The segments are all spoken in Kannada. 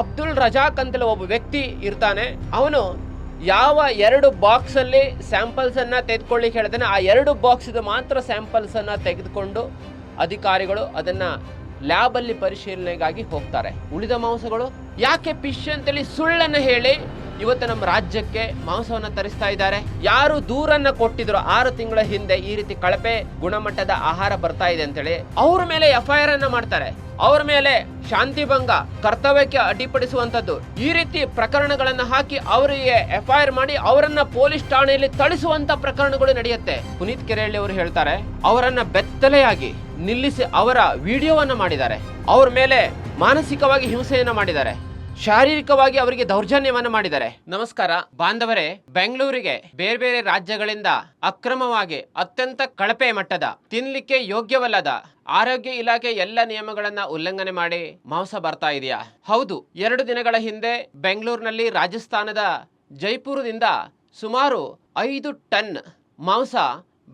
ಅಬ್ದುಲ್ ರಜಾಕ್ ಅಂತಲೇ ಒಬ್ಬ ವ್ಯಕ್ತಿ ಇರ್ತಾನೆ. ಅವನು ಯಾವ ಎರಡು ಬಾಕ್ಸ್ ಅಲ್ಲಿ ಸ್ಯಾಂಪಲ್ಸ್ ಅನ್ನ ತೆಗೆದುಕೊಳ್ಳಿಕ್ಕೆ ಹೇಳ್ತಾನೆ, ಆ ಎರಡು ಬಾಕ್ಸ್ ಮಾತ್ರ ಸ್ಯಾಂಪಲ್ಸ್ ಅನ್ನ ತೆಗೆದುಕೊಂಡು ಅಧಿಕಾರಿಗಳು ಅದನ್ನ ಲ್ಯಾಬ್ ಅಲ್ಲಿ ಪರಿಶೀಲನೆಗಾಗಿ ಹೋಗ್ತಾರೆ. ಉಳಿದ ಮಾಂಸಗಳು? ಯಾಕೆ ಪಿಶ್ ಅಂತೇಳಿ ಸುಳ್ಳನ್ನು ಹೇಳಿ ಇವತ್ತು ನಮ್ಮ ರಾಜ್ಯಕ್ಕೆ ಮಾಂಸವನ್ನು ತರಿಸ್ತಾ ಇದ್ದಾರೆ. ಯಾರು ದೂರನ್ನ ಕೊಟ್ಟಿದ್ರು ಆರು ತಿಂಗಳ ಹಿಂದೆ ಈ ರೀತಿ ಕಳಪೆ ಗುಣಮಟ್ಟದ ಆಹಾರ ಬರ್ತಾ ಇದೆ ಅಂತೇಳಿ ಅವ್ರ ಮೇಲೆ ಎಫ್ಐಆರ್ ಅನ್ನ ಮಾಡ್ತಾರೆ. ಅವ್ರ ಮೇಲೆ ಶಾಂತಿ ಭಂಗ, ಕರ್ತವ್ಯಕ್ಕೆ ಅಡ್ಡಿಪಡಿಸುವಂತದ್ದು ಈ ರೀತಿ ಪ್ರಕರಣಗಳನ್ನ ಹಾಕಿ ಅವರಿಗೆ ಎಫ್ಐಆರ್ ಮಾಡಿ ಅವರನ್ನ ಪೊಲೀಸ್ ಠಾಣೆಯಲ್ಲಿ ತಳಿಸುವಂತ ಪ್ರಕರಣಗಳು ನಡೆಯುತ್ತೆ. ಪುನೀತ್ ಕೆರೆಹಳ್ಳಿ ಅವರು ಹೇಳ್ತಾರೆ, ಅವರನ್ನ ಬೆತ್ತಲೆಯಾಗಿ ನಿಲ್ಲಿಸಿ ಅವರ ವಿಡಿಯೋವನ್ನ ಮಾಡಿದ್ದಾರೆ. ಅವ್ರ ಮೇಲೆ ಮಾನಸಿಕವಾಗಿ ಹಿಂಸೆಯನ್ನ ಮಾಡಿದ್ದಾರೆ. ಶಾರೀರಿಕವಾಗಿ ಅವರಿಗೆ ದೌರ್ಜನ್ಯವನ್ನು ಮಾಡಿದ್ದಾರೆ. ನಮಸ್ಕಾರ. ಬಾಂಧವರೇ, ಬೆಂಗಳೂರಿಗೆ ಬೇರೆ ಬೇರೆ ರಾಜ್ಯಗಳಿಂದ ಅಕ್ರಮವಾಗಿ ಅತ್ಯಂತ ಕಳಪೆ ಮಟ್ಟದ, ತಿನ್ಲಿಕ್ಕೆ ಯೋಗ್ಯವಲ್ಲದ ಆರೋಗ್ಯ ಇಲಾಖೆ ಎಲ್ಲ ನಿಯಮಗಳನ್ನ ಉಲ್ಲಂಘನೆ ಮಾಡಿ ಮಾಂಸ ಬರ್ತಾ ಇದೆಯಾ? ಹೌದು, ಎರಡು ದಿನಗಳ ಹಿಂದೆ ಬೆಂಗಳೂರಿನಲ್ಲಿ ರಾಜಸ್ಥಾನದ ಜೈಪುರದಿಂದ ಸುಮಾರು ಐದು ಟನ್ ಮಾಂಸ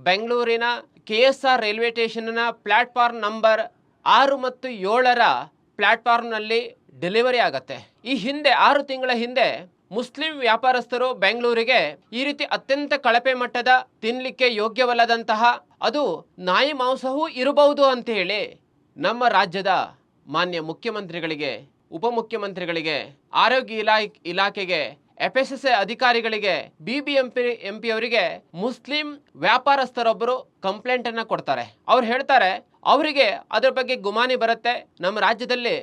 ಬೆಂಗಳೂರಿನ ಕೆ ಎಸ್ ಆರ್ ರೈಲ್ವೆ ಸ್ಟೇಷನ್ನ ಪ್ಲಾಟ್ಫಾರ್ಮ್ ನಂಬರ್ ಆರು ಮತ್ತು ಏಳರ ಪ್ಲಾಟ್ಫಾರ್ಮ್ನಲ್ಲಿ ಡೆಲಿವರಿ ಆಗತ್ತೆ. ಈ ಹಿಂದೆ, ಆರು ತಿಂಗಳ ಹಿಂದೆ ಮುಸ್ಲಿಂ ವ್ಯಾಪಾರಸ್ಥರು ಬೆಂಗಳೂರಿಗೆ ಈ ರೀತಿ ಅತ್ಯಂತ ಕಳಪೆ ಮಟ್ಟದ ತಿನ್ಲಿಕ್ಕೆ ಯೋಗ್ಯವಲ್ಲದಂತಹ, ಅದು ನಾಯಿ ಮಾಂಸವೂ ಇರಬಹುದು ಅಂತ ಹೇಳಿ ನಮ್ಮ ರಾಜ್ಯದ ಮಾನ್ಯ ಮುಖ್ಯಮಂತ್ರಿಗಳಿಗೆ, ಉಪಮುಖ್ಯಮಂತ್ರಿಗಳಿಗೆ, ಆರೋಗ್ಯ ಇಲಾ ಇಲಾಖೆಗೆ ಎಫ್ ಎಸ್ ಎ ಅಧಿಕಾರಿಗಳಿಗೆ ಬಿ ಬಿ ಎಂ ಪಿ ಅವರಿಗೆ ಮುಸ್ಲಿಂ ವ್ಯಾಪಾರಸ್ಥರೊಬ್ಬರು ಕಂಪ್ಲೇಂಟ್ ಅನ್ನ ಕೊಡ್ತಾರೆ. ಅವ್ರು ಹೇಳ್ತಾರೆ, ಅವರಿಗೆ ಅದರ ಬಗ್ಗೆ ಗುಮಾನಿ ಬರುತ್ತೆ. ನಮ್ಮ ರಾಜ್ಯದಲ್ಲಿ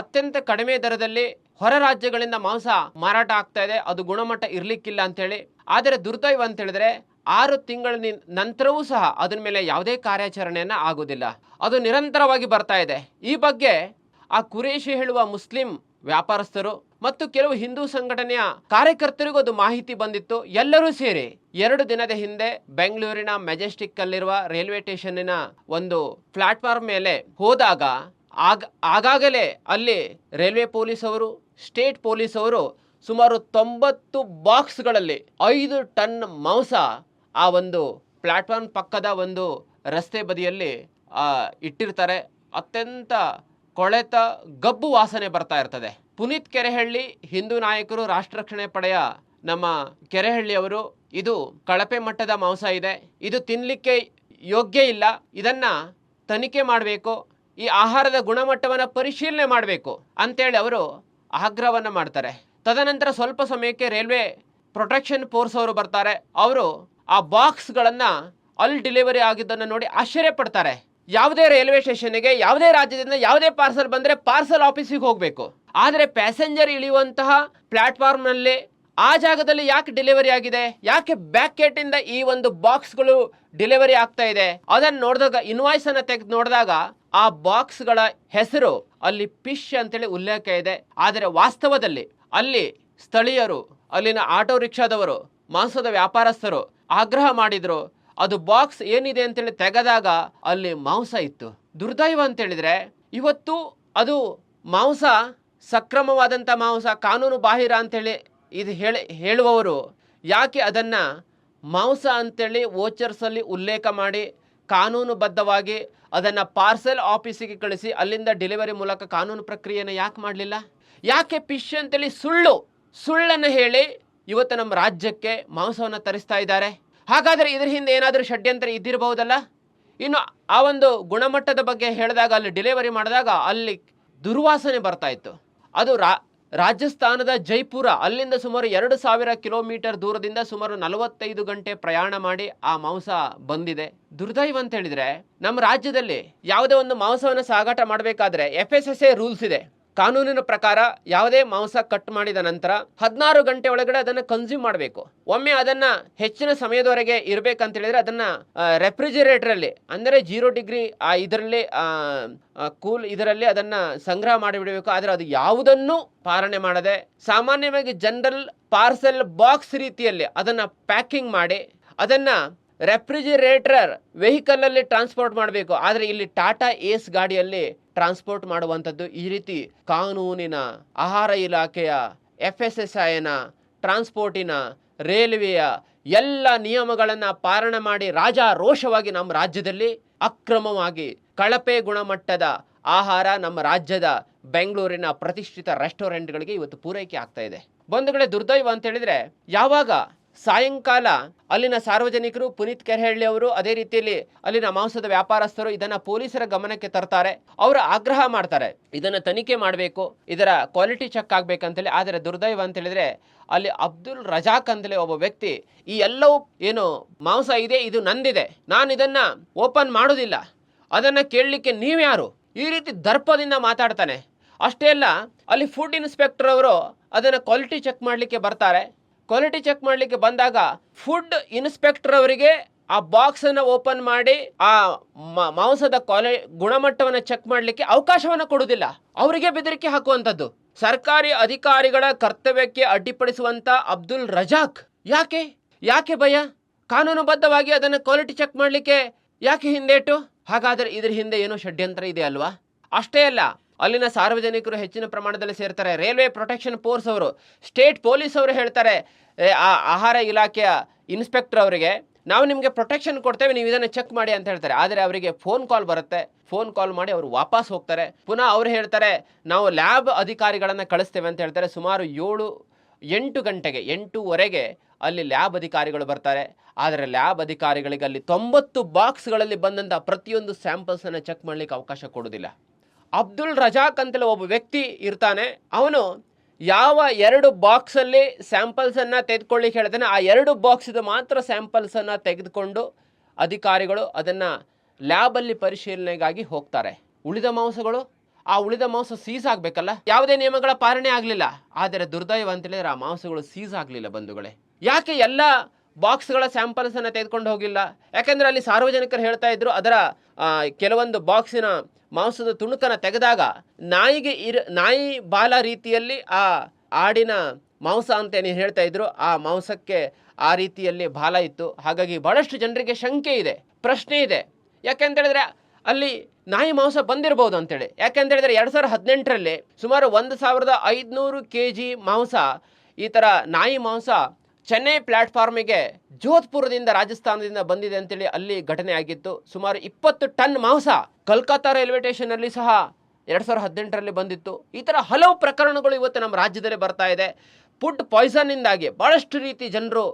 ಅತ್ಯಂತ ಕಡಿಮೆ ದರದಲ್ಲಿ ಹೊರ ರಾಜ್ಯಗಳಿಂದ ಮಾಂಸ ಮಾರಾಟ ಆಗ್ತಾ ಇದೆ. ಅದು ಗುಣಮಟ್ಟ ಇರ್ಲಿಕ್ಕಿಲ್ಲ ಅಂತೇಳಿ ಆದರೆ ದುರ್ದೈವ ಅಂತ ಹೇಳಿದ್ರೆ ಆರು ತಿಂಗಳ ನಂತರವೂ ಸಹ ಅದರ ಮೇಲೆ ಯಾವುದೇ ಕಾರ್ಯಾಚರಣೆಯನ್ನು ಆಗೋದಿಲ್ಲ ಅದು ನಿರಂತರವಾಗಿ ಬರ್ತಾ ಇದೆ. ಈ ಬಗ್ಗೆ ಆ ಕುರೇಶಿ ಹೇಳುವ ಮುಸ್ಲಿಂ ವ್ಯಾಪಾರಸ್ಥರು ಮತ್ತು ಕೆಲವು ಹಿಂದೂ ಸಂಘಟನೆಯ ಕಾರ್ಯಕರ್ತರಿಗೂ ಅದು ಮಾಹಿತಿ ಬಂದಿತ್ತು. ಎಲ್ಲರೂ ಸೇರಿ ಎರಡು ದಿನದ ಹಿಂದೆ ಬೆಂಗಳೂರಿನ ಮೆಜೆಸ್ಟಿಕ್ ಅಲ್ಲಿರುವ ರೈಲ್ವೆ ಸ್ಟೇಷನ್ನಿನ ಒಂದು ಪ್ಲಾಟ್ಫಾರ್ಮ್ ಮೇಲೆ ಹೋದಾಗ ಆಗ, ಆಗಾಗಲೇ ಅಲ್ಲಿ ರೈಲ್ವೆ ಪೊಲೀಸ್ ಅವರು ಸ್ಟೇಟ್ ಪೊಲೀಸ್ ಅವರು ಸುಮಾರು ತೊಂಬತ್ತು ಬಾಕ್ಸ್ಗಳಲ್ಲಿ ಐದು ಟನ್ ಮಾಂಸ ಆ ಒಂದು ಪ್ಲಾಟ್ಫಾರ್ಮ್ ಪಕ್ಕದ ಒಂದು ರಸ್ತೆ ಬದಿಯಲ್ಲಿ ಇಟ್ಟಿರ್ತಾರೆ. ಅತ್ಯಂತ ಕೊಳೆತ ಗಬ್ಬು ವಾಸನೆ ಬರ್ತಾ ಇರ್ತದೆ. ಪುನೀತ್ ಕೆರೆಹಳ್ಳಿ, ಹಿಂದೂ ನಾಯಕರು, ರಾಷ್ಟ್ರ ರಕ್ಷಣೆ ಪಡೆಯ ನಮ್ಮ ಕೆರೆಹಳ್ಳಿಯವರು ಇದು ಕಳಪೆ ಮಟ್ಟದ ಮಾಂಸ ಇದೆ. ಇದು ತಿನ್ನಲಿಕ್ಕೆ ಯೋಗ್ಯ ಇಲ್ಲ. ಇದನ್ನ ತನಿಖೆ ಮಾಡಬೇಕು. ಈ ಆಹಾರದ ಗುಣಮಟ್ಟವನ್ನು ಪರಿಶೀಲನೆ ಮಾಡಬೇಕು ಅಂತೇಳಿ ಅವರು ಆಗ್ರಹವನ್ನು ಮಾಡ್ತಾರೆ. ತದನಂತರ ಸ್ವಲ್ಪ ಸಮಯಕ್ಕೆ ರೈಲ್ವೆ ಪ್ರೊಟೆಕ್ಷನ್ ಫೋರ್ಸ್ ಅವರು ಬರ್ತಾರೆ. ಅವರು ಆ ಬಾಕ್ಸ್ಗಳನ್ನು ಅಲ್ಲಿ ಡೆಲಿವರಿ ಆಗಿದ್ದನ್ನು ನೋಡಿ ಆಶ್ಚರ್ಯ ಪಡ್ತಾರೆ. ಯಾವುದೇ ರೈಲ್ವೆ ಸ್ಟೇಷನ್ಗೆ, ಯಾವುದೇ ರಾಜ್ಯದಿಂದ ಯಾವುದೇ ಪಾರ್ಸಲ್ ಬಂದರೆ ಪಾರ್ಸಲ್ ಆಫೀಸಿಗೆ ಹೋಗಬೇಕು. ಆದರೆ ಪ್ಯಾಸೆಂಜರ್ ಇಳಿಯುವಂತಹ ಪ್ಲಾಟ್ಫಾರ್ಮ್ನಲ್ಲಿ ಆ ಜಾಗದಲ್ಲಿ ಯಾಕೆ ಡೆಲಿವರಿ ಆಗಿದೆ? ಯಾಕೆ ಬ್ಯಾಕ್ ಗೇಟ್ ಇಂದ ಈ ಒಂದು ಬಾಕ್ಸ್ಗಳು ಡೆಲಿವರಿ ಆಗ್ತಾ ಇದೆ? ಅದನ್ನು ನೋಡಿದಾಗ ಇನ್ವಾಯ್ಸ್ ಅನ್ನ ತೆಗೆದು ನೋಡಿದಾಗ ಆ ಬಾಕ್ಸ್ಗಳ ಹೆಸರು ಅಲ್ಲಿ ಪಿಶ್ ಅಂತೇಳಿ ಉಲ್ಲೇಖ ಇದೆ. ಆದರೆ ವಾಸ್ತವದಲ್ಲಿ ಅಲ್ಲಿ ಸ್ಥಳೀಯರು, ಅಲ್ಲಿನ ಆಟೋ ರಿಕ್ಷಾದವರು, ಮಾಂಸದ ವ್ಯಾಪಾರಸ್ಥರು ಆಗ್ರಹ ಮಾಡಿದ್ರು, ಅದು ಬಾಕ್ಸ್ ಏನಿದೆ ಅಂತೇಳಿ ತೆಗೆದಾಗ ಅಲ್ಲಿ ಮಾಂಸ ಇತ್ತು. ದುರ್ದೈವ ಅಂತ ಹೇಳಿದ್ರೆ ಇವತ್ತು ಅದು ಮಾಂಸ, ಸಕ್ರಮವಾದಂಥ ಮಾಂಸ, ಕಾನೂನು ಬಾಹಿರ ಅಂತೇಳಿ ಇದು ಹೇಳಿ, ಹೇಳುವವರು ಯಾಕೆ ಅದನ್ನ ಮಾಂಸ ಅಂತೇಳಿ ವೋಚರ್ಸಲ್ಲಿ ಉಲ್ಲೇಖ ಮಾಡಿ ಕಾನೂನುಬದ್ಧವಾಗಿ ಅದನ್ನು ಪಾರ್ಸೆಲ್ ಆಫೀಸಿಗೆ ಕಳಿಸಿ ಅಲ್ಲಿಂದ ಡೆಲಿವರಿ ಮೂಲಕ ಕಾನೂನು ಪ್ರಕ್ರಿಯೆಯನ್ನು ಯಾಕೆ ಮಾಡಲಿಲ್ಲ? ಯಾಕೆ ಪಿಶ್ ಅಂತೇಳಿ ಸುಳ್ಳು, ಸುಳ್ಳನ್ನು ಹೇಳಿ ಇವತ್ತು ನಮ್ಮ ರಾಜ್ಯಕ್ಕೆ ಮಾಂಸವನ್ನು ತರಿಸ್ತಾ ಇದ್ದಾರೆ. ಹಾಗಾದರೆ ಇದ್ರ ಹಿಂದೆ ಏನಾದರೂ ಷಡ್ಯಂತ್ರ ಇದ್ದಿರಬಹುದಲ್ಲ? ಇನ್ನು ಆ ಒಂದು ಗುಣಮಟ್ಟದ ಬಗ್ಗೆ ಹೇಳಿದಾಗ, ಅಲ್ಲಿ ಡೆಲಿವರಿ ಮಾಡಿದಾಗ ಅಲ್ಲಿ ದುರ್ವಾಸನೆ ಬರ್ತಾ ಇತ್ತು. ಅದು ರಾ ರಾಜಸ್ಥಾನದ ಜೈಪುರ, ಅಲ್ಲಿಂದ ಸುಮಾರು ಎರಡು ಸಾವಿರ ಕಿಲೋಮೀಟರ್ ದೂರದಿಂದ ಸುಮಾರು ನಲವತ್ತೈದು ಗಂಟೆ ಪ್ರಯಾಣ ಮಾಡಿ ಆ ಮಾಂಸ ಬಂದಿದೆ. ದುರ್ದೈವ ಅಂತ ಹೇಳಿದ್ರೆ, ನಮ್ಮ ರಾಜ್ಯದಲ್ಲಿ ಯಾವುದೇ ಒಂದು ಮಾಂಸವನ್ನು ಸಾಗಾಟ ಮಾಡಬೇಕಾದ್ರೆ F S S A rules ಇದೆ. ಕಾನೂನಿನ ಪ್ರಕಾರ ಯಾವುದೇ ಮಾಂಸ ಕಟ್ ಮಾಡಿದ ನಂತರ ಹದಿನಾರು ಗಂಟೆ ಒಳಗಡೆ ಅದನ್ನು ಕನ್ಸ್ಯೂಮ್ ಮಾಡಬೇಕು. ಒಮ್ಮೆ ಅದನ್ನ ಹೆಚ್ಚಿನ ಸಮಯದವರೆಗೆ ಇರಬೇಕಂತ ಹೇಳಿದ್ರೆ ಅದನ್ನ ರೆಫ್ರಿಜಿರೇಟರ್ ಅಲ್ಲಿ ಅಂದರೆ ಜೀರೋ ಡಿಗ್ರಿ ಇದರಲ್ಲಿ ಕೂಲ್ ಇದರಲ್ಲಿ ಅದನ್ನ ಸಂಗ್ರಹ ಮಾಡಿಬಿಡಬೇಕು ಆದರೆ ಅದು ಯಾವುದನ್ನು ಪಾಲನೆ ಮಾಡದೆ ಸಾಮಾನ್ಯವಾಗಿ ಜನರಲ್ ಪಾರ್ಸೆಲ್ ಬಾಕ್ಸ್ ರೀತಿಯಲ್ಲಿ ಅದನ್ನ ಪ್ಯಾಕಿಂಗ್ ಮಾಡಿ ಅದನ್ನ ರೆಫ್ರಿಜಿರೇಟರ್ ವೆಹಿಕಲ್ ಅಲ್ಲಿ ಟ್ರಾನ್ಸ್ಪೋರ್ಟ್ ಮಾಡಬೇಕು. ಆದರೆ ಇಲ್ಲಿ ಟಾಟಾ ಏಸ್ ಗಾಡಿಯಲ್ಲಿ ಟ್ರಾನ್ಸ್ಪೋರ್ಟ್ ಮಾಡುವಂಥದ್ದು ಈ ರೀತಿ ಕಾನೂನಿನ ಆಹಾರ ಇಲಾಖೆಯ ಎಫ್ ಎಸ್ ಎಸ್ ಐನ ಟ್ರಾನ್ಸ್ಪೋರ್ಟಿನ, ರೈಲ್ವೆಯ ಎಲ್ಲ ನಿಯಮಗಳನ್ನು ಪಾಲನೆ ಮಾಡಿ ರಾಜಾರೋಷವಾಗಿ ನಮ್ಮ ರಾಜ್ಯದಲ್ಲಿ ಅಕ್ರಮವಾಗಿ ಕಳಪೆ ಗುಣಮಟ್ಟದ ಆಹಾರ ನಮ್ಮ ರಾಜ್ಯದ ಬೆಂಗಳೂರಿನ ಪ್ರತಿಷ್ಠಿತ ರೆಸ್ಟೋರೆಂಟ್ಗಳಿಗೆ ಇವತ್ತು ಪೂರೈಕೆ ಆಗ್ತಾ ಇದೆ. ಬಂಧುಗಳೇ ದುರ್ದೈವ ಅಂತ ಹೇಳಿದ್ರೆ ಯಾವಾಗ ಸಾಯಂಕಾಲ ಅಲ್ಲಿನ ಸಾರ್ವಜನಿಕರು ಪುನೀತ್ ಕೆರೆಹಳ್ಳಿ ಅವರು ಅದೇ ರೀತಿಯಲ್ಲಿ ಅಲ್ಲಿನ ಮಾಂಸದ ವ್ಯಾಪಾರಸ್ಥರು ಇದನ್ನ ಪೊಲೀಸರ ಗಮನಕ್ಕೆ ತರ್ತಾರೆ. ಅವರು ಆಗ್ರಹ ಮಾಡ್ತಾರೆ. ಇದನ್ನ ತನಿಖೆ ಮಾಡಬೇಕು. ಇದರ ಕ್ವಾಲಿಟಿ ಚೆಕ್ ಆಗ್ಬೇಕಂತೇಳಿ. ಆದರೆ ದುರ್ದೈವ ಅಂತ ಹೇಳಿದ್ರೆ ಅಲ್ಲಿ ಅಬ್ದುಲ್ ರಜಾಕ್ ಅಂತೇಳಿ ಒಬ್ಬ ವ್ಯಕ್ತಿ ಈ ಎಲ್ಲವೂ ಏನು ಮಾಂಸ ಇದೆ, ಇದು ನಂದಿದೆ. ನಾನು ಇದನ್ನ ಓಪನ್ ಮಾಡೋದಿಲ್ಲ. ಅದನ್ನ ಕೇಳಲಿಕ್ಕೆ ನೀವ್ಯಾರು ಈ ರೀತಿ ದರ್ಪದಿಂದ ಮಾತಾಡ್ತಾನೆ. ಅಷ್ಟೇ ಅಲ್ಲ, ಅಲ್ಲಿ ಫುಡ್ ಇನ್ಸ್ಪೆಕ್ಟರ್ ಅವರು ಅದನ್ನ ಕ್ವಾಲಿಟಿ ಚೆಕ್ ಮಾಡಲಿಕ್ಕೆ ಬರ್ತಾರೆ. ಕ್ವಾಲಿಟಿ ಚೆಕ್ ಮಾಡಲಿಕ್ಕೆ ಬಂದಾಗ ಫುಡ್ ಇನ್ಸ್ಪೆಕ್ಟರ್ ಅವರಿಗೆ ಆ ಬಾಕ್ಸ್ ಅನ್ನ ಓಪನ್ ಮಾಡಿ ಆ ಮಾಂಸದ ಕ್ವಾಲಿ ಗುಣಮಟ್ಟವನ್ನು ಚೆಕ್ ಮಾಡಲಿಕ್ಕೆ ಅವಕಾಶವನ್ನು ಕೊಡುವುದಿಲ್ಲ. ಅವರಿಗೆ ಬೆದರಿಕೆ ಹಾಕುವಂಥದ್ದು. ಸರ್ಕಾರಿ ಅಧಿಕಾರಿಗಳ ಕರ್ತವ್ಯಕ್ಕೆ ಅಡ್ಡಿಪಡಿಸುವಂತ ಅಬ್ದುಲ್ ರಜಾಕ್. ಯಾಕೆ? ಯಾಕೆ ಭಯ? ಕಾನೂನುಬದ್ಧವಾಗಿ ಅದನ್ನು ಕ್ವಾಲಿಟಿ ಚೆಕ್ ಮಾಡಲಿಕ್ಕೆ ಯಾಕೆ ಹಿಂದೇಟು? ಹಾಗಾದರೆ ಇದ್ರ ಹಿಂದೆ ಏನೋ ಷಡ್ಯಂತ್ರ ಇದೆ ಅಲ್ವಾ? ಅಷ್ಟೇ ಅಲ್ಲ. ಅಲ್ಲಿನ ಸಾರ್ವಜನಿಕರು ಹೆಚ್ಚಿನ ಪ್ರಮಾಣದಲ್ಲಿ ಸೇರ್ತಾರೆ. ರೈಲ್ವೆ ಪ್ರೊಟೆಕ್ಷನ್ ಫೋರ್ಸ್ ಅವರು, ಸ್ಟೇಟ್ ಪೊಲೀಸ್ ಅವರು ಹೇಳ್ತಾರೆ ಆ ಆಹಾರ ಇಲಾಖೆಯ ಇನ್ಸ್ಪೆಕ್ಟರ್ ಅವರಿಗೆ ನಾವು ನಿಮಗೆ ಪ್ರೊಟೆಕ್ಷನ್ ಕೊಡ್ತೇವೆ, ನೀವು ಇದನ್ನು ಚೆಕ್ ಮಾಡಿ ಅಂತ ಹೇಳ್ತಾರೆ. ಆದರೆ ಅವರಿಗೆ ಫೋನ್ ಕಾಲ್ ಬರುತ್ತೆ. ಫೋನ್ ಕಾಲ್ ಮಾಡಿ ಅವರು ವಾಪಸ್ ಹೋಗ್ತಾರೆ. ಪುನಃ ಅವರು ಹೇಳ್ತಾರೆ, ನಾವು ಲ್ಯಾಬ್ ಅಧಿಕಾರಿಗಳನ್ನು ಕಳಿಸ್ತೇವೆ ಅಂತ ಹೇಳ್ತಾರೆ. ಸುಮಾರು ಏಳು, ಎಂಟು ಗಂಟೆಗೆ, ಎಂಟೂವರೆಗೆ ಅಲ್ಲಿ ಲ್ಯಾಬ್ ಅಧಿಕಾರಿಗಳು ಬರ್ತಾರೆ. ಆದರೆ ಲ್ಯಾಬ್ ಅಧಿಕಾರಿಗಳಿಗೆ ಅಲ್ಲಿ ತೊಂಬತ್ತು ಬಾಕ್ಸ್ಗಳಲ್ಲಿ ಬಂದಂಥ ಪ್ರತಿಯೊಂದು ಸ್ಯಾಂಪಲ್ಸನ್ನು ಚೆಕ್ ಮಾಡಲಿಕ್ಕೆ ಅವಕಾಶ ಕೊಡೋದಿಲ್ಲ ಅಬ್ದುಲ್ ರಜಾಕ್ ಅಂತಲೇ ಒಬ್ಬ ವ್ಯಕ್ತಿ ಇರ್ತಾನೆ. ಅವನು ಯಾವ ಎರಡು ಬಾಕ್ಸಲ್ಲಿ ಸ್ಯಾಂಪಲ್ಸನ್ನು ತೆಗೆದುಕೊಳ್ಳಿಕ್ಕೆ ಹೇಳ್ತಾನೆ. ಆ ಎರಡು ಬಾಕ್ಸಿದು ಮಾತ್ರ ಸ್ಯಾಂಪಲ್ಸನ್ನು ತೆಗೆದುಕೊಂಡು ಅಧಿಕಾರಿಗಳು ಅದನ್ನು ಲ್ಯಾಬಲ್ಲಿ ಪರಿಶೀಲನೆಗಾಗಿ ಹೋಗ್ತಾರೆ. ಉಳಿದ ಮಾಂಸಗಳು? ಆ ಉಳಿದ ಮಾಂಸ ಸೀಸ್ ಆಗಬೇಕಲ್ಲ? ಯಾವುದೇ ನಿಯಮಗಳ ಪಾಲನೆ ಆಗಲಿಲ್ಲ. ಆದರೆ ದುರ್ದೈವ ಅಂತ ಹೇಳಿದ್ರೆ ಆ ಮಾಂಸಗಳು ಸೀಸ್ ಆಗಲಿಲ್ಲ ಬಂಧುಗಳೇ. ಯಾಕೆ ಎಲ್ಲ ಬಾಕ್ಸ್ಗಳ ಸ್ಯಾಂಪಲ್ಸನ್ನು ತೆಗೆದುಕೊಂಡು ಹೋಗಿಲ್ಲ? ಯಾಕೆಂದರೆ ಅಲ್ಲಿ ಸಾರ್ವಜನಿಕರು ಹೇಳ್ತಾ ಇದ್ರು, ಅದರ ಕೆಲವೊಂದು ಬಾಕ್ಸಿನ ಮಾಂಸದ ತುಣುಕನ್ನು ತೆಗೆದಾಗ ನಾಯಿಗೆ ಇರ, ನಾಯಿ ಬಾಲ ರೀತಿಯಲ್ಲಿ ಆ ಆಡಿನ ಮಾಂಸ ಅಂತ ಏನು ಹೇಳ್ತಾ ಇದ್ರು, ಆ ಮಾಂಸಕ್ಕೆ ಆ ರೀತಿಯಲ್ಲಿ ಬಾಲ ಇತ್ತು. ಹಾಗಾಗಿ ಬಹಳಷ್ಟು ಜನರಿಗೆ ಶಂಕೆ ಇದೆ, ಪ್ರಶ್ನೆ ಇದೆ. ಯಾಕೆಂತೇಳಿದ್ರೆ ಅಲ್ಲಿ ನಾಯಿ ಮಾಂಸ ಬಂದಿರಬಹುದು ಅಂತೇಳಿ. ಯಾಕೆಂತೇಳಿದ್ರೆ ಎರಡು ಸಾವಿರದ ಹದಿನೆಂಟರಲ್ಲಿ ಸುಮಾರು ಒಂದು ಸಾವಿರದ ಐದುನೂರು ಕೆ ಜಿ ಮಾಂಸ, ಈ ಥರ ನಾಯಿ ಮಾಂಸ ಚೆನ್ನೈ ಪ್ಲಾಟ್ಫಾರ್ಮಿಗೆ ಜೋಧ್ಪುರದಿಂದ ರಾಜಸ್ಥಾನದಿಂದ ಬಂದಿದೆ ಅಂತೇಳಿ ಅಲ್ಲಿ ಘಟನೆ ಆಗಿತ್ತು. ಸುಮಾರು ಇಪ್ಪತ್ತು ಟನ್ ಮಾಂಸ ಕಲ್ಕತ್ತಾ ರೈಲ್ವೆ ಸ್ಟೇಷನಲ್ಲಿ ಸಹ ಎರಡು ಸಾವಿರದ ಹದಿನೆಂಟರಲ್ಲಿ ಬಂದಿತ್ತು. ಈ ಥರ ಹಲವು ಪ್ರಕರಣಗಳು ಇವತ್ತು ನಮ್ಮ ರಾಜ್ಯದಲ್ಲಿ ಬರ್ತಾ ಇದೆ. ಫುಡ್ ಪಾಯ್ಸನ್ನಿಂದಾಗಿ ಭಾಳಷ್ಟು ರೀತಿ ಜನರು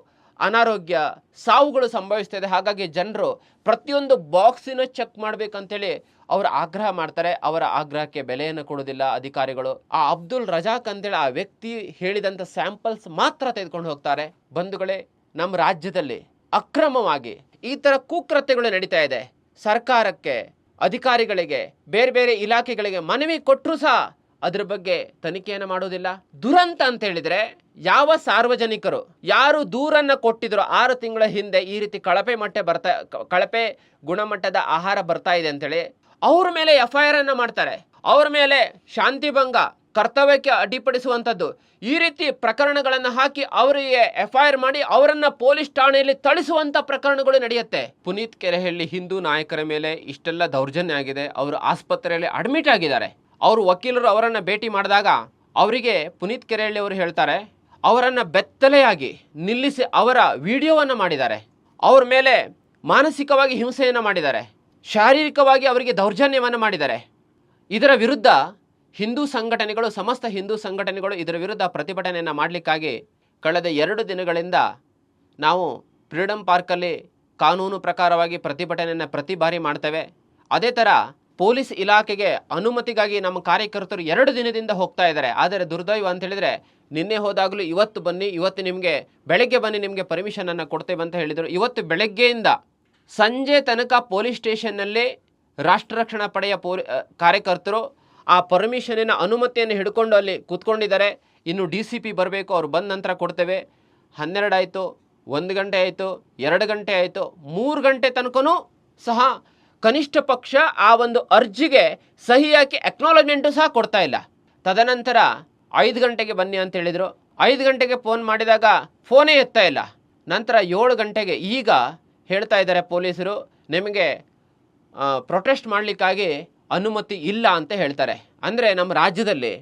ಅನಾರೋಗ್ಯ ಸಾವುಗಳು ಸಂಭವಿಸ್ತಾ ಹಾಗಾಗಿ ಜನರು ಪ್ರತಿಯೊಂದು ಬಾಕ್ಸಿನ ಚೆಕ್ ಮಾಡಬೇಕಂತೇಳಿ ಅವರು ಆಗ್ರಹ ಮಾಡ್ತಾರೆ. ಅವರ ಆಗ್ರಹಕ್ಕೆ ಬೆಲೆಯನ್ನು ಕೊಡೋದಿಲ್ಲ ಅಧಿಕಾರಿಗಳು. ಆ ಅಬ್ದುಲ್ ರಜಾಕ್ ಅಂತೇಳಿ ಆ ವ್ಯಕ್ತಿ ಹೇಳಿದಂಥ ಸ್ಯಾಂಪಲ್ಸ್ ಮಾತ್ರ ತೆಗೆದುಕೊಂಡು ಹೋಗ್ತಾರೆ. ಬಂಧುಗಳೇ, ನಮ್ಮ ರಾಜ್ಯದಲ್ಲಿ ಅಕ್ರಮವಾಗಿ ಈ ಥರ ಕುಕೃತ್ಯಗಳು ನಡೀತಾ ಇದೆ. ಸರ್ಕಾರಕ್ಕೆ, ಅಧಿಕಾರಿಗಳಿಗೆ, ಬೇರೆ ಬೇರೆ ಇಲಾಖೆಗಳಿಗೆ ಮನವಿ ಕೊಟ್ಟರು ಸಹ ಅದ್ರ ಬಗ್ಗೆ ತನಿಖೆಯನ್ನು ಮಾಡೋದಿಲ್ಲ. ದುರಂತ ಅಂತ ಹೇಳಿದ್ರೆ ಯಾವ ಸಾರ್ವಜನಿಕರು ಯಾರು ದೂರನ್ನು ಕೊಟ್ಟಿದ್ರು ಆರು ತಿಂಗಳ ಹಿಂದೆ ಈ ರೀತಿ ಕಳಪೆ ಮಟ್ಟ ಬರ್ತಾ, ಕಳಪೆ ಗುಣಮಟ್ಟದ ಆಹಾರ ಬರ್ತಾ ಇದೆ ಅಂತೇಳಿ ಅವ್ರ ಮೇಲೆ ಎಫ್ ಐ ಆರ್ ಅನ್ನು ಮಾಡ್ತಾರೆ. ಅವ್ರ ಮೇಲೆ ಶಾಂತಿಭಂಗ ಕರ್ತವ್ಯಕ್ಕೆ ಅಡ್ಡಿಪಡಿಸುವಂಥದ್ದು. ಈ ರೀತಿ ಪ್ರಕರಣಗಳನ್ನು ಹಾಕಿ ಅವರಿಗೆ ಎಫ್ ಐ ಆರ್ ಮಾಡಿ ಅವರನ್ನ ಪೊಲೀಸ್ ಠಾಣೆಯಲ್ಲಿ ಥಳಿಸುವಂಥ ಪ್ರಕರಣಗಳು ನಡೆಯುತ್ತೆ. ಪುನೀತ್ ಕೆರೆಹಳ್ಳಿ ಹಿಂದೂ ನಾಯಕರ ಮೇಲೆ ಇಷ್ಟೆಲ್ಲ ದೌರ್ಜನ್ಯ ಆಗಿದೆ. ಅವರು ಆಸ್ಪತ್ರೆಯಲ್ಲಿ ಅಡ್ಮಿಟ್ ಆಗಿದ್ದಾರೆ. ಅವರು ವಕೀಲರು ಅವರನ್ನು ಭೇಟಿ ಮಾಡಿದಾಗ ಅವರಿಗೆ ಪುನೀತ್ ಕೆರೆಹಳ್ಳಿ ಅವರು ಹೇಳ್ತಾರೆ ಅವರನ್ನ ಬೆತ್ತಲೆಯಾಗಿ ನಿಲ್ಲಿಸಿ ಅವರ ವಿಡಿಯೋವನ್ನು ಮಾಡಿದ್ದಾರೆ. ಅವ್ರ ಮೇಲೆ ಮಾನಸಿಕವಾಗಿ ಹಿಂಸೆಯನ್ನು ಮಾಡಿದ್ದಾರೆ. ಶಾರೀರಿಕವಾಗಿ ಅವರಿಗೆ ದೌರ್ಜನ್ಯವನ್ನು ಮಾಡಿದ್ದಾರೆ. ಇದರ ವಿರುದ್ಧ ಹಿಂದೂ ಸಂಘಟನೆಗಳು, ಸಮಸ್ತ ಹಿಂದೂ ಸಂಘಟನೆಗಳು ಇದರ ವಿರುದ್ಧ ಪ್ರತಿಭಟನೆಯನ್ನು ಮಾಡಲಿಕ್ಕಾಗಿ ಕಳೆದ ಎರಡು ದಿನಗಳಿಂದ ನಾವು ಫ್ರೀಡಮ್ ಪಾರ್ಕಲ್ಲಿ ಕಾನೂನು ಪ್ರಕಾರವಾಗಿ ಪ್ರತಿಭಟನೆಯನ್ನು ಪ್ರತಿ ಬಾರಿ ಮಾಡ್ತೇವೆ. ಅದೇ ಥರ ಪೊಲೀಸ್ ಇಲಾಖೆಗೆ ಅನುಮತಿಗಾಗಿ ನಮ್ಮ ಕಾರ್ಯಕರ್ತರು ಎರಡು ದಿನದಿಂದ ಹೋಗ್ತಾ ಇದ್ದಾರೆ. ಆದರೆ ದುರ್ದೈವ ಅಂತ ಹೇಳಿದ್ರೆ ನಿನ್ನೆ ಹೋದಾಗಲೂ ಇವತ್ತು ಬನ್ನಿ, ಇವತ್ತು ನಿಮಗೆ ಬೆಳಗ್ಗೆ ಬನ್ನಿ, ನಿಮಗೆ ಪರ್ಮಿಷನನ್ನು ಕೊಡ್ತೇವೆ ಅಂತ ಹೇಳಿದರು. ಇವತ್ತು ಬೆಳಗ್ಗೆಯಿಂದ ಸಂಜೆ ತನಕ ಪೊಲೀಸ್ ಸ್ಟೇಷನ್ನಲ್ಲಿ ರಾಷ್ಟ್ರ ರಕ್ಷಣಾ ಪಡೆಯ ಪೊಲಿ ಕಾರ್ಯಕರ್ತರು ಆ ಪರ್ಮಿಷನಿನ ಅನುಮತಿಯನ್ನು ಹಿಡ್ಕೊಂಡು ಅಲ್ಲಿ ಕೂತ್ಕೊಂಡಿದ್ದಾರೆ. ಇನ್ನು ಡಿ ಸಿ ಪಿ ಬರಬೇಕು, ಅವ್ರು ಬಂದ ನಂತರ ಕೊಡ್ತೇವೆ. ಹನ್ನೆರಡು ಆಯಿತು, ಒಂದು ಗಂಟೆ ಆಯಿತು, ಎರಡು ಗಂಟೆ ಆಯಿತು, ಮೂರು ಗಂಟೆ ತನಕನೂ ಸಹ ಕನಿಷ್ಠ ಪಕ್ಷ ಆ ಒಂದು ಅರ್ಜಿಗೆ ಸಹಿ ಹಾಕಿ ಅಕ್ನಾಲಜ್ಮೆಂಟು ಸಹ ಕೊಡ್ತಾ ಇಲ್ಲ. ತದನಂತರ ಐದು ಗಂಟೆಗೆ ಬನ್ನಿ ಅಂತ ಹೇಳಿದರು. ಐದು ಗಂಟೆಗೆ ಫೋನ್ ಮಾಡಿದಾಗ ಫೋನೇ ಎತ್ತಾ ಇಲ್ಲ. ನಂತರ ಏಳು ಗಂಟೆಗೆ ಈಗ ಹೇಳ್ತಾ ಇದ್ದಾರೆ ಪೊಲೀಸರು, ನಿಮಗೆ ಪ್ರೊಟೆಸ್ಟ್ ಮಾಡಲಿಕ್ಕಾಗಿ ಅನುಮತಿ ಇಲ್ಲ ಅಂತ ಹೇಳ್ತಾರೆ. ಅಂದರೆ ನಮ್ಮ ರಾಜ್ಯದಲ್ಲಿ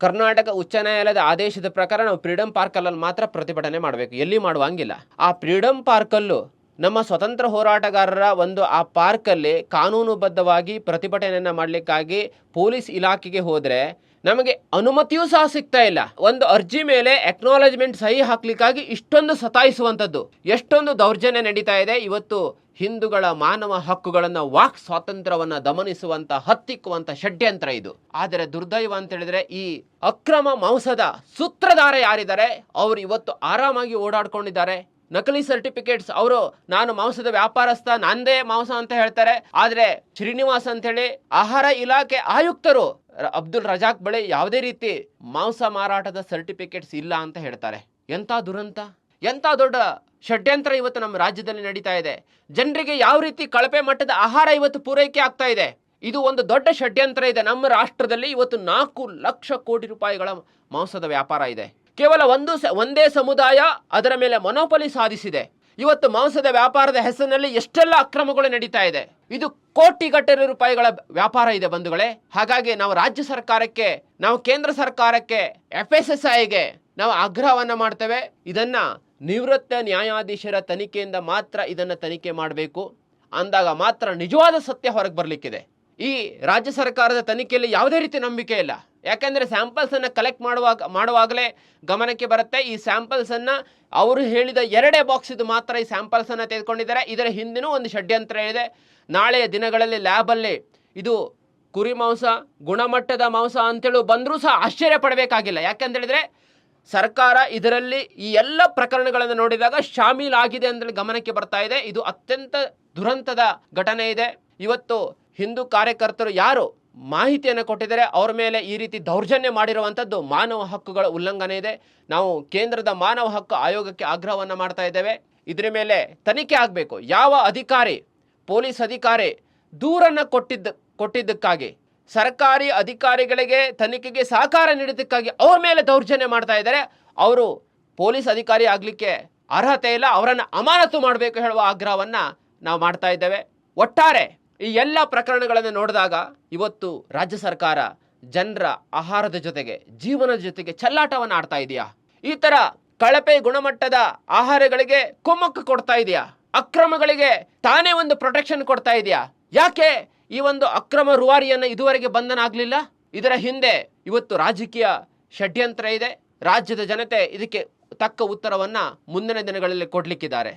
ಕರ್ನಾಟಕ ಉಚ್ಚ ನ್ಯಾಯಾಲಯದ ಆದೇಶದ ಪ್ರಕಾರ ನಾವು ಫ್ರೀಡಮ್ ಪಾರ್ಕಲ್ಲಿ ಮಾತ್ರ ಪ್ರತಿಭಟನೆ ಮಾಡಬೇಕು. ಎಲ್ಲಿ ಮಾಡುವಂಗಿಲ್ಲ ಆ ಫ್ರೀಡಮ್ ಪಾರ್ಕಲ್ಲೂ ನಮ್ಮ ಸ್ವತಂತ್ರ ಹೋರಾಟಗಾರರ ಒಂದು ಆ ಪಾರ್ಕಲ್ಲಿ ಕಾನೂನುಬದ್ಧವಾಗಿ ಪ್ರತಿಭಟನೆಯನ್ನು ಮಾಡಲಿಕ್ಕಾಗಿ ಪೊಲೀಸ್ ಇಲಾಖೆಗೆ ಹೋದ್ರೆ ನಮಗೆ ಅನುಮತಿಯೂ ಸಹ ಸಿಗ್ತಾ ಇಲ್ಲ. ಒಂದು ಅರ್ಜಿ ಮೇಲೆ ಎಕ್ನಾಲಜ್ಮೆಂಟ್ ಸಹಿ ಹಾಕ್ಲಿಕ್ಕಾಗಿ ಇಷ್ಟೊಂದು ಸತಾಯಿಸುವಂಥದ್ದು. ಎಷ್ಟೊಂದು ದೌರ್ಜನ್ಯ ನಡೀತಾ ಇದೆ. ಇವತ್ತು ಹಿಂದೂಗಳ ಮಾನವ ಹಕ್ಕುಗಳನ್ನು ವಾಕ್ ಸ್ವಾತಂತ್ರ್ಯವನ್ನ ದಮನಿಸುವಂತ ಹತ್ತಿಕ್ಕುವಂಥ ಷಡ್ಯಂತ್ರ ಇದು. ಆದರೆ ದುರ್ದೈವ ಅಂತ ಹೇಳಿದ್ರೆ ಈ ಅಕ್ರಮ ಮಾಂಸದ ಸೂತ್ರಧಾರ ಯಾರಿದ್ದಾರೆ? ಅವರು ಇವತ್ತು ಆರಾಮಾಗಿ ಓಡಾಡ್ಕೊಂಡಿದ್ದಾರೆ. ನಕಲಿ ಸರ್ಟಿಫಿಕೇಟ್ಸ್. ಅವರು, ನಾನು ಮಾಂಸದ ವ್ಯಾಪಾರಸ್ಥ, ನಂದೇ ಮಾಂಸ ಅಂತ ಹೇಳ್ತಾರೆ. ಆದರೆ ಶ್ರೀನಿವಾಸ್ ಅಂತ ಹೇಳಿ ಆಹಾರ ಇಲಾಖೆ ಆಯುಕ್ತರು ಅಬ್ದುಲ್ ರಜಾಕ್ ಬಳಿ ಯಾವುದೇ ರೀತಿ ಮಾಂಸ ಮಾರಾಟದ ಸರ್ಟಿಫಿಕೇಟ್ಸ್ ಇಲ್ಲ ಅಂತ ಹೇಳ್ತಾರೆ. ಎಂಥ ದುರಂತ? ಎಂಥ ದೊಡ್ಡ ಷಡ್ಯಂತ್ರ ಇವತ್ತು ನಮ್ಮ ರಾಜ್ಯದಲ್ಲಿ ನಡೀತಾ ಇದೆ. ಜನರಿಗೆ ಯಾವ ರೀತಿ ಕಳಪೆ ಮಟ್ಟದ ಆಹಾರ ಇವತ್ತು ಪೂರೈಕೆ ಆಗ್ತಾ ಇದೆ? ಇದು ಒಂದು ದೊಡ್ಡ ಷಡ್ಯಂತ್ರ ಇದೆ. ನಮ್ಮ ರಾಷ್ಟ್ರದಲ್ಲಿ ಇವತ್ತು ನಾಲ್ಕು ಲಕ್ಷ ಕೋಟಿ ರೂಪಾಯಿಗಳ ಮಾಂಸದ ವ್ಯಾಪಾರ ಇದೆ. ಕೇವಲ ಒಂದು ಒಂದೇ ಸಮುದಾಯ ಅದರ ಮೇಲೆ ಮನೋಪಲಿ ಸಾಧಿಸಿದೆ. ಇವತ್ತು ಮಾಂಸದ ವ್ಯಾಪಾರದ ಹೆಸರಿನಲ್ಲಿ ಎಷ್ಟೆಲ್ಲ ಅಕ್ರಮಗಳು ನಡೀತಾ ಇದೆ. ಇದು ಕೋಟಿಗಟ್ಟಲೆ ರೂಪಾಯಿಗಳ ವ್ಯಾಪಾರ ಇದೆ ಬಂಧುಗಳೇ. ಹಾಗಾಗಿ ನಾವು ರಾಜ್ಯ ಸರ್ಕಾರಕ್ಕೆ, ನಾವು ಕೇಂದ್ರ ಸರ್ಕಾರಕ್ಕೆ ಎಫ್ ಎಸ್ ಎಸ್ ಐಗೆ ನಾವು ಆಗ್ರಹವನ್ನ ಮಾಡ್ತೇವೆ. ಇದನ್ನ ನಿವೃತ್ತ ನ್ಯಾಯಾಧೀಶರ ತನಿಖೆಯಿಂದ ಮಾತ್ರ ಇದನ್ನ ತನಿಖೆ ಮಾಡಬೇಕು. ಅಂದಾಗ ಮಾತ್ರ ನಿಜವಾದ ಸತ್ಯ ಹೊರಗೆ ಬರಲಿಕ್ಕಿದೆ. ಈ ರಾಜ್ಯ ಸರ್ಕಾರದ ತನಿಖೆಯಲ್ಲಿ ಯಾವುದೇ ರೀತಿ ನಂಬಿಕೆ ಇಲ್ಲ. ಯಾಕಂದ್ರೆ ಸ್ಯಾಂಪಲ್ಸನ್ನು ಕಲೆಕ್ಟ್ ಮಾಡುವಾಗ, ಮಾಡುವಾಗಲೇ ಗಮನಕ್ಕೆ ಬರುತ್ತೆ. ಈ ಸ್ಯಾಂಪಲ್ಸನ್ನು ಅವರು ಹೇಳಿದ ಎರಡೇ ಬಾಕ್ಸಿದು ಮಾತ್ರ ಈ ಸ್ಯಾಂಪಲ್ಸನ್ನು ತೆಗೆದುಕೊಂಡಿದ್ದಾರೆ. ಇದರ ಹಿಂದಿನೂ ಒಂದು ಷಡ್ಯಂತ್ರ ಇದೆ. ನಾಳೆಯ ದಿನಗಳಲ್ಲಿ ಲ್ಯಾಬಲ್ಲಿ ಇದು ಕುರಿ ಮಾಂಸ, ಗುಣಮಟ್ಟದ ಮಾಂಸ ಅಂತೇಳಿ ಬಂದರೂ ಸಹ ಆಶ್ಚರ್ಯ ಪಡಬೇಕಾಗಿಲ್ಲ. ಯಾಕೆಂದೇಳಿದರೆ ಹೇಳಿದ್ರೆ ಸರ್ಕಾರ ಇದರಲ್ಲಿ ಈ ಎಲ್ಲ ಪ್ರಕರಣಗಳನ್ನು ನೋಡಿದಾಗ ಶಾಮೀಲಾಗಿದೆ ಅಂತ ಗಮನಕ್ಕೆ ಬರ್ತಾ ಇದೆ. ಇದು ಅತ್ಯಂತ ದುರಂತದ ಘಟನೆ ಇದೆ. ಇವತ್ತು ಹಿಂದೂ ಕಾರ್ಯಕರ್ತರು ಯಾರು ಮಾಹಿತಿಯನ್ನು ಕೊಟ್ಟಿದ್ದಾರೆ. ಅವ್ರ ಮೇಲೆ ಈ ರೀತಿ ದೌರ್ಜನ್ಯ ಮಾಡಿರುವಂಥದ್ದು ಮಾನವ ಹಕ್ಕುಗಳ ಉಲ್ಲಂಘನೆ ಇದೆ. ನಾವು ಕೇಂದ್ರದ ಮಾನವ ಹಕ್ಕು ಆಯೋಗಕ್ಕೆ ಆಗ್ರಹವನ್ನು ಮಾಡ್ತಾ ಇದ್ದೇವೆ. ಇದರ ಮೇಲೆ ತನಿಖೆ ಆಗಬೇಕು. ಯಾವ ಅಧಿಕಾರಿ, ಪೊಲೀಸ್ ಅಧಿಕಾರಿ ದೂರನ್ನು ಕೊಟ್ಟಿದ್ದ, ಕೊಟ್ಟಿದ್ದಕ್ಕಾಗಿ, ಸರ್ಕಾರಿ ಅಧಿಕಾರಿಗಳಿಗೆ ತನಿಖೆಗೆ ಸಹಕಾರ ನೀಡಿದ್ದಕ್ಕಾಗಿ ಅವ್ರ ಮೇಲೆ ದೌರ್ಜನ್ಯ ಮಾಡ್ತಾ ಇದ್ದಾರೆ. ಅವರು ಪೊಲೀಸ್ ಅಧಿಕಾರಿ ಆಗಲಿಕ್ಕೆ ಅರ್ಹತೆ ಇಲ್ಲ. ಅವರನ್ನು ಅಮಾನತು ಮಾಡಬೇಕು ಹೇಳುವ ಆಗ್ರಹವನ್ನು ನಾವು ಮಾಡ್ತಾ ಇದ್ದೇವೆ. ಒಟ್ಟಾರೆ ಈ ಎಲ್ಲ ಪ್ರಕರಣಗಳನ್ನು ನೋಡಿದಾಗ ಇವತ್ತು ರಾಜ್ಯ ಸರ್ಕಾರ ಜನರ ಆಹಾರದ ಜೊತೆಗೆ ಜೀವನದ ಜೊತೆಗೆ ಚಲ್ಲಾಟವನ್ನು ಆಡ್ತಾ ಇದೆಯಾ? ಈ ತರ ಕಳಪೆ ಗುಣಮಟ್ಟದ ಆಹಾರಗಳಿಗೆ ಕುಮ್ಮಕ್ಕು ಕೊಡ್ತಾ ಇದೆಯಾ? ಅಕ್ರಮಗಳಿಗೆ ತಾನೇ ಒಂದು ಪ್ರೊಟೆಕ್ಷನ್ ಕೊಡ್ತಾ ಇದೆಯಾ? ಯಾಕೆ ಈ ಒಂದು ಅಕ್ರಮ ರೂವಾರಿಯನ್ನು ಇದುವರೆಗೆ ಬಂಧನ ಆಗಲಿಲ್ಲ ಇದರ ಹಿಂದೆ ಇವತ್ತು ರಾಜಕೀಯ ಷಡ್ಯಂತ್ರ ಇದೆ. ರಾಜ್ಯದ ಜನತೆ ಇದಕ್ಕೆ ತಕ್ಕ ಉತ್ತರವನ್ನು ಮುಂದಿನ ದಿನಗಳಲ್ಲಿ ಕೊಡ್ಲಿಕ್ಕಿದ್ದಾರೆ.